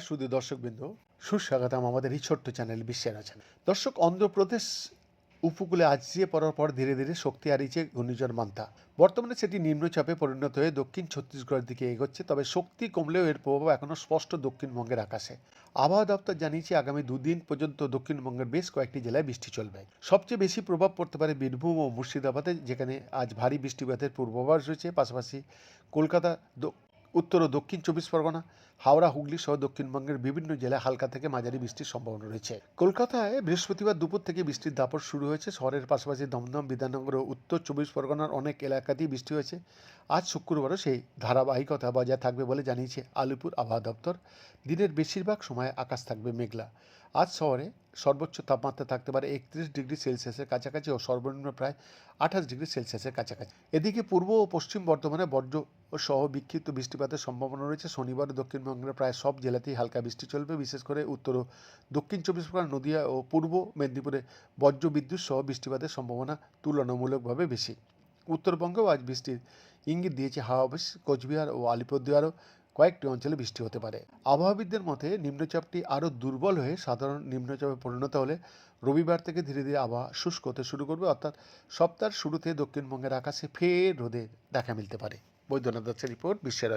শুধু দর্শকবৃন্দ সুস্বাগতম আমাদের এই ছোট্ট চ্যানেল বিশ্বের আছেন দর্শক অন্ধ্রপ্রদেশ উপকূলে আজিয়ে পড়ার পর ধীরে ধীরে শক্তি হারিয়েছে ঘূর্ণিঝড় মান্তা। বর্তমানে সেটি নিম্নচাপে পরিণত হয়ে দক্ষিণ ছত্তিশগড়ের দিকে এগোচ্ছে, তবে শক্তি কমলেও এর প্রভাব এখনও স্পষ্ট দক্ষিণবঙ্গের আকাশে। আবহাওয়া দপ্তর জানিয়েছে, আগামী দুদিন পর্যন্ত দক্ষিণবঙ্গের বেশ কয়েকটি জেলায় বৃষ্টি চলবে। সবচেয়ে বেশি প্রভাব পড়তে পারে বীরভূম ও মুর্শিদাবাদে, যেখানে আজ ভারী বৃষ্টিপাতের পূর্বাভাস রয়েছে। পাশাপাশি কলকাতা উত্তর ও দক্ষিণ চব্বিশ পরগনা, হাওড়া, হুগলি সহ দক্ষিণবঙ্গের বিভিন্ন জেলায় হালকা থেকে মাঝারি বৃষ্টির সম্ভাবনা রয়েছে। কলকাতায় বৃহস্পতিবার দুপুর থেকে বৃষ্টির দাপট শুরু হয়েছে। শহরের পাশাপাশি দমদম, বিধাননগর ও উত্তর চব্বিশ পরগনার অনেক এলাকাতেই বৃষ্টি হয়েছে। আজ শুক্রবারও সেই ধারাবাহিকতা বজায় থাকবে বলে জানিয়েছে আলিপুর আবহাওয়া দপ্তর। দিনের বেশিরভাগ সময় আকাশ থাকবে মেঘলা। আজ শহরে সর্বোচ্চ তাপমাত্রা থাকতে পারে একত্রিশ ডিগ্রি সেলসিয়াসের কাছাকাছি ও সর্বনিম্ন প্রায় আঠাশ ডিগ্রি সেলসিয়াসের কাছাকাছি। এদিকে পূর্ব ও পশ্চিম বর্ধমানে বজ্র সহ বিক্ষিপ্ত বৃষ্টিপাতের সম্ভাবনা রয়েছে। শনিবার দক্ষিণবঙ্গের প্রায় সব জেলাতেই হালকা বৃষ্টি চলবে। বিশেষ করে উত্তর ও দক্ষিণ চব্বিশ পরগনা, নদিয়া ও পূর্ব মেদিনীপুরে বজ্র বিদ্যুৎ সহ বৃষ্টিপাতের সম্ভাবনা তুলনামূলকভাবে বেশি। উত্তরবঙ্গেও আজ বৃষ্টির ইঙ্গিত দিয়েছে হাওয়া অফিস, কোচবিহার ও আলিপুরদুয়ারও। কয়েকটি অঞ্চলে বৃষ্টি হতে পারে। আবহাওয়াবিদদের মতে, নিম্নচাপটি আরও দুর্বল হয়ে সাধারণ নিম্নচাপে পরিণত হলে রবিবার থেকে ধীরে ধীরে আবহাওয়া শুষ্ক হতে শুরু করবে। অর্থাৎ সপ্তাহের শুরুতে দক্ষিণবঙ্গের আকাশে ফের রোদে দেখা মিলতে পারে। বৈদ্যনাথ দত্তের রিপোর্ট, বিশ্বের